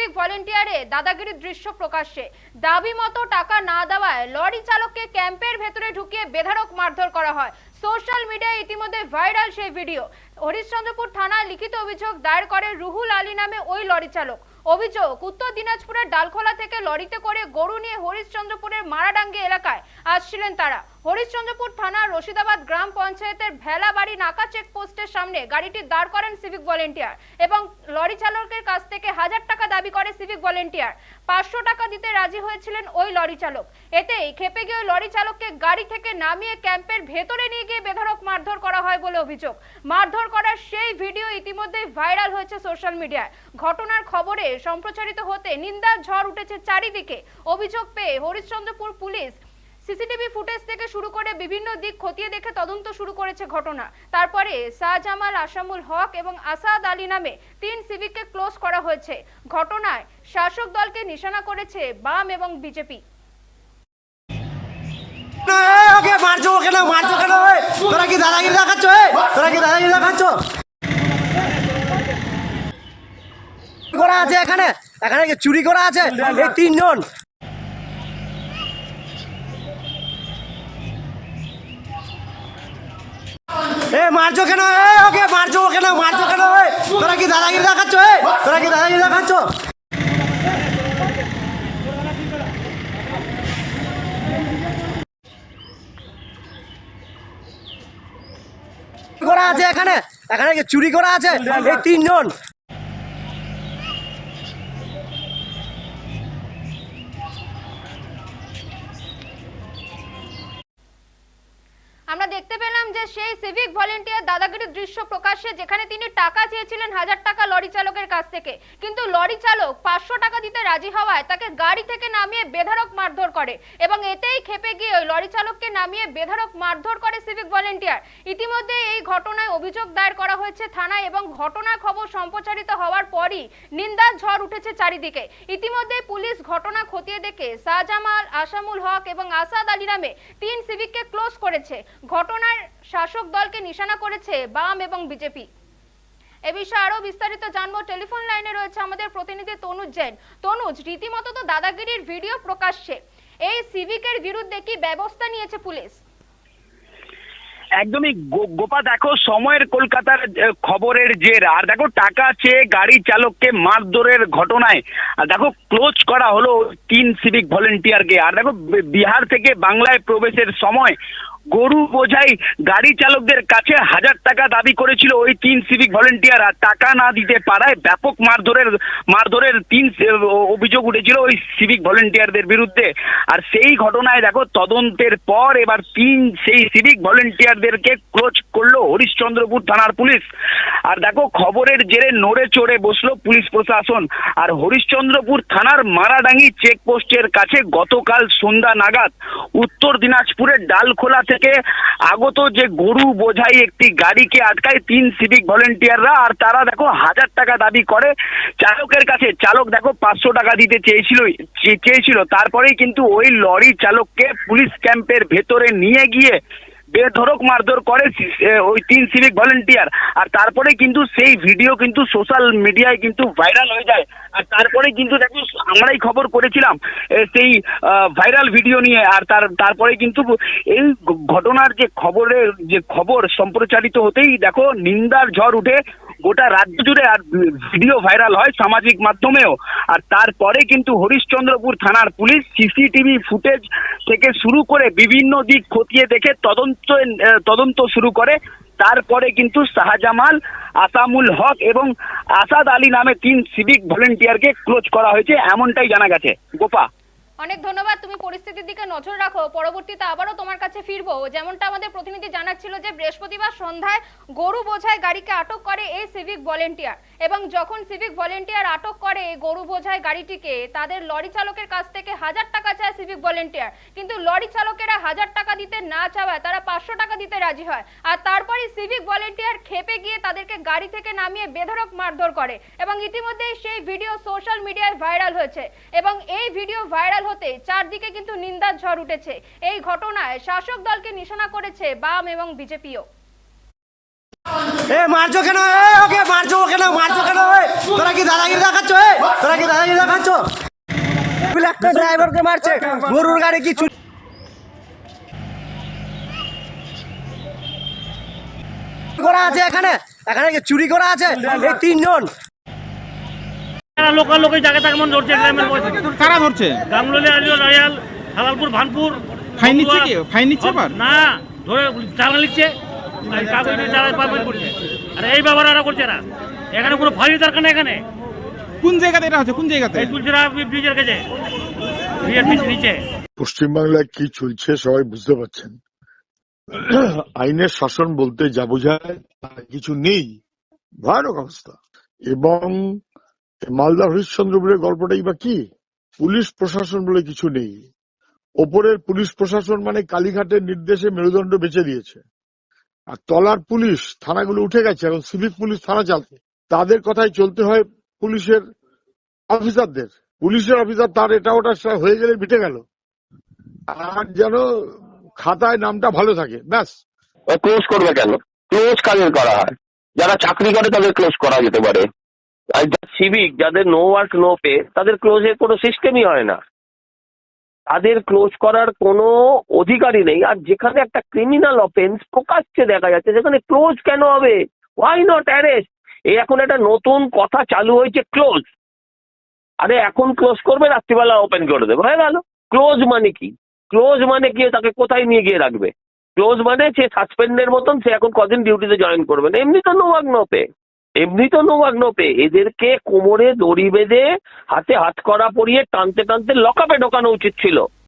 Civic ভলেন্টিয়ারে দাদাগিরির দৃশ্য প্রকাশ্যে। দাবি মতো টাকা না দেওয়ায় লরি চালককে ক্যাম্পের ভেতরে ঢুকিয়ে বেধারক মারধর করা হয়। সোশ্যাল মিডিয়ায় ইতিমধ্যে ভাইরাল সেই ভিডিও। হরিশ্চন্দ্রপুর থানায় লিখিত অভিযোগ দায়ের করে রুহুল আলী নামে ওই লরি চালক। অভিযোগ, উত্তর দিনাজপুরের ডালখোলা থেকে লরিতে করে গরু নিয়ে হরিশ্চন্দ্রপুরের মারাডাঙ্গি এলাকায় আসছিলেন তারা। হরিশ্চন্দ্রপুর থানার রশিদাবাদ গ্রাম পঞ্চায়েতের ভেলাবাড়ি নাকা চেকপোস্টের সামনে গাড়িটি দাঁড় করেন সিভিক ভলেন্টিয়ার এবং লরি চালকের কাছ থেকে হাজার টাকা দাবি করে সিভিক ভলেন্টিয়ার। পাঁচশো টাকা দিতে রাজি হয়েছিলেন ওই লরি চালক। এতেই খেপে গিয়ে লরি চালককে গাড়ি থেকে নামিয়ে ক্যাম্পের ভেতরে নিয়ে গিয়ে বেধড়ক মারধর করা হয় বলে অভিযোগ। মারধর করার সেই ভিডিও ইতিমধ্যেই ভাইরাল হয়েছে সোশ্যাল মিডিয়ায়। ঘটনার খবরে সম্প্রচারিত হতে নিন্দার ঝড় উঠেছে চারিদিকে। অভিযোগ পেয়ে হরিশ্চন্দ্রপুর পুলিশ সিসিটিভি ফুটেজ থেকে শুরু করে বিভিন্ন দিক খতিয়ে দেখে তদন্ত শুরু করেছে ঘটনা। তারপরে শাহজামাল, আসামুল হক এবং আসাদ আলী নামে তিন সিভিককে ক্লোজ করা হয়েছে। ঘটনায় শাসক দলকে নিশানা করেছে বাম এবং বিজেপি। করা আছে এখানে? এখানে চুরি করা আছে? এই তিনজন। এ, মারছো কেন? এ, ওকে মারছো কেন? মারছো কেন? তোরা কি দাদাগিরি দেখাচ্ছ? এ? তোরা কি দাদাগিরি দেখাচ্ছ? করা আছে এখানে? এখানে চুরি করা আছে? এই তিনজন। আমরা দেখতে পেলাম যে সেই সিভিক ভলেন্টিয়ার দাদাগিরির দৃশ্য প্রকাশ্যে যেখানে তিনি টাকা চেয়েছিলেন হাজার টাকা লরি চালকের কাছ থেকে। কিন্তু লরি চালক পাঁচশো টাকা দিতে রাজি হওয়ায় তাকে গাড়ি থেকে নামিয়ে বেধারক মারধর করে এবং এতেই খেপে গিয়ে ওই লরি চালককে নামিয়ে বেধারক মারধর করে সিভিক ভলেন্টিয়ার ইতিমধ্যে এই ঘটনায় অভিযোগ দায়ের করা হয়েছে থানায় এবং ঘটনার খবর সম্প্রচারিত হওয়ার পরই নিন্দার ঝড় উঠেছে চারিদিকে। ইতিমধ্যে পুলিশ ঘটনা খতিয়ে দেখে শাহজামাল, আসামুল হক এবং আসাদ আলী নামে তিন সিভিককে ক্লোজ করেছে। ঘটনার শাসক দলকে নিশানা করেছে বাম এবং বিজেপি। এ বিষয়ে আরও বিস্তারিত জানব। টেলিফোন লাইনে রয়েছে আমাদের প্রতিনিধি তনুজ জৈন। তনুজ, রীতিমতো তো দাদাগিরির ভিডিও প্রকাশ্যে। এই সিভিকের বিরুদ্ধে কি ব্যবস্থা নিয়েছে পুলিশ? একদমই গোপা, দেখো, সময়ের কলকাতার খবরের জের। আর দেখো, টাকা চেয়ে গাড়ি চালককে মারধরের ঘটনায়, আর দেখো, ক্লোজ করা হলো তিন সিভিক ভলেন্টিয়ারকে। আর দেখো বিহার থেকে বাংলায় প্রবেশের সময় গরু বোঝাই গাড়ি চালকদের কাছে হাজার টাকা দাবি করেছিল ওই তিন সিভিক ভলেন্টিয়ার আর টাকা না দিতে পারায় ব্যাপক মারধরের মারধরের তিন অভিযোগ উঠেছিল ওই সিভিক ভলেন্টিয়ারদের বিরুদ্ধে। আর সেই ঘটনায় দেখো তদন্তের পর এবার তিন, সেই সিভিক ভলেন্টিয়ারদেরকে ক্লোজ করল হরিশ্চন্দ্রপুর থানার পুলিশ। আর দেখো খবরের জেরে নড়ে চড়ে বসল পুলিশ প্রশাসন। আর হরিশ্চন্দ্রপুর থানার মারাডাঙ্গি চেকপোস্টের কাছে গতকাল সন্ধ্যা নাগাদ উত্তর দিনাজপুরের ডালখোলা থেকে আগত যে গরু বোঝাই একটি গাড়িকে আটকায় তিন সিভিক ভলেন্টিয়াররা আর তারা দেখো হাজার টাকা দাবি করে। চালকের কাছে, চালক দেখো পাঁচশো টাকা দিতে চেয়েছিল চেয়েছিল। তারপরেই কিন্তু ওই লরি চালককে পুলিশ ক্যাম্পের ভেতরে নিয়ে গিয়ে বেধরক মারধর করেছি ওই তিন সিভিক ভলেন্টিয়ার আর তারপরে কিন্তু সেই ভিডিও কিন্তু সোশ্যাল মিডিয়ায় কিন্তু ভাইরাল হয়ে যায়। আর তারপরে কিন্তু দেখো, আমরাই খবর করেছিলাম সেই ভাইরাল ভিডিও নিয়ে। আর তার, তারপরে কিন্তু এই ঘটনার যে খবরের, যে খবর সম্প্রচারিত হতেই দেখো, নিন্দার ঝড় উঠে গোটা রাজ্য জুড়ে আর ভিডিও ভাইরাল হয় সামাজিক মাধ্যমেও। আর তারপরে কিন্তু হরিশ্চন্দ্রপুর থানার পুলিশ সিসিটিভি ফুটেজ থেকে শুরু করে বিভিন্ন দিক খতিয়ে দেখে তদন্ত তদন্ত শুরু করে। তারপরে কিন্তু শাহজামাল, আসামুল হক এবং আসাদ আলী নামে তিন সিভিক ভলেন্টিয়ারকে ক্লোজ করা হয়েছে, এমনটাই জানা গেছে। গোপা। অনেক ধন্যবাদ, তুমি পরিস্থিতির দিকে নজর রাখো। পরবর্তীতে আবারও তোমার কাছে ফিরবো। যেমনটা আমাদের প্রতিনিধি জানাচ্ছিল যে, বৃহস্পতিবার সন্ধ্যায় গরু বোঝায় গাড়িকে আটক করে এই সিভিক ভলেন্টিয়ার এবং যখন সিভিক ভলেন্টিয়ার আটক করে গরু বোঝায় গাড়িটিকে, তাদের লরি চালকের কাছ থেকে হাজার টাকা চায় সিভিক ভলেন্টিয়ার কিন্তু লরি চালকেরা হাজার টাকা দিতে না চাওয়ায় তারা পাঁচশো টাকা দিতে রাজি হয়। আর তারপরে সিভিক ভলেন্টিয়ার খেপে গিয়ে তাদেরকে গাড়ি থেকে নামিয়ে বেধড়ক মারধর করে। এবং ইতিমধ্যেই সেই ভিডিও সোশ্যাল মিডিয়ায় ভাইরাল হয়েছে। এবং এই ভিডিও ভাইরাল হতে চারদিকে কিন্তু নিন্দার ঝড় উঠেছে। এই ঘটনায় শাসক দলকে নিশানা করেছে বাম এবং বিজেপিও। কি করা আছে এখানে? এখানে চুরি করা আছে? এই তিনজন লোকাল লোকে জায়গা তাকে মন ধরছে গ্রামের কারা ধরছে? গাঙ্গুলি আলিয়া রায়াল হালালপুর ভানপুর ফাইন নিচ্ছে কি? ফাইন নিচ্ছে আবার না ধরে চালান লিখছে আর কাগজ পারমিট করছে। আর এই করছে এরা। এখানে কোনো ফাইল দরকার নেই এখানে। কোন জায়গাতে এটা হচ্ছে? কোন জায়গাতে? এই তুলছিরা ব্রিজের কাছে। ব্রিজের নিচে। পশ্চিমবাংলায় কি চলছে সবাই বুঝতে পারছেন। আইনের শাসন বলতে যা বোঝায় কিছু নেই। ভয়ানক অবস্থা। এবং মালদা হরিশ্চন্দ্রপুরের গল্পটাই বা কি? পুলিশ প্রশাসন বলে কিছু নেই। ওপরের পুলিশ প্রশাসন মানে কালীঘাটের নির্দেশে মেরুদণ্ড বেঁচে দিয়েছে। আর তলার পুলিশ থানাগুলো উঠে গেছে, এখন সিভিক পুলিশ থানা চালছে। তাদের কথাই চলতে হয় পুলিশের অফিসারদের। পুলিশের অফিসার তার এটা ওটা হয়ে গেলে মিটে গেল। আর যেন খাতায় নামটা ভালো থাকে, ব্যাস। ক্লোজ করবে কেন? ক্লোজ কাজের করা হয়? যারা চাকরি করে তাদের ক্লোজ করা যেতে পারে। আর সিভিক যাদের নো ওয়ার্ক নো পে তাদের ক্লোজের কোনো সিস্টেমই হয় না। তাদের ক্লোজ করার কোনো অধিকারই নেই। আর যেখানে একটা ক্রিমিনাল অফেন্স প্রকাশ্যে দেখা যাচ্ছে সেখানে ক্লোজ কেন হবে? ওয়াই নট অ্যারেস্ট এই এখন একটা নতুন কথা চালু হয়েছে ক্লোজ আরে এখন ক্লোজ করবে, রাত্রিবেলা ওপেন করে দেবে। হয়ে গেল। ক্লোজ মানে কি? ক্লোজ মানে কি তাকে কোথায় নিয়ে গিয়ে রাখবে? ক্লোজ মানে সে সাসপেন্ডের মতন সে এখন কদিন ডিউটিতে জয়েন করবে না। এমনি তো নোভাগ নোপে এমনি তো নোভাগ নোপে এদেরকে কোমরে দড়ি বেঁধে হাতে হাতকড়া পরিয়ে টানতে টানতে লকাপে ঢোকানো উচিত ছিল।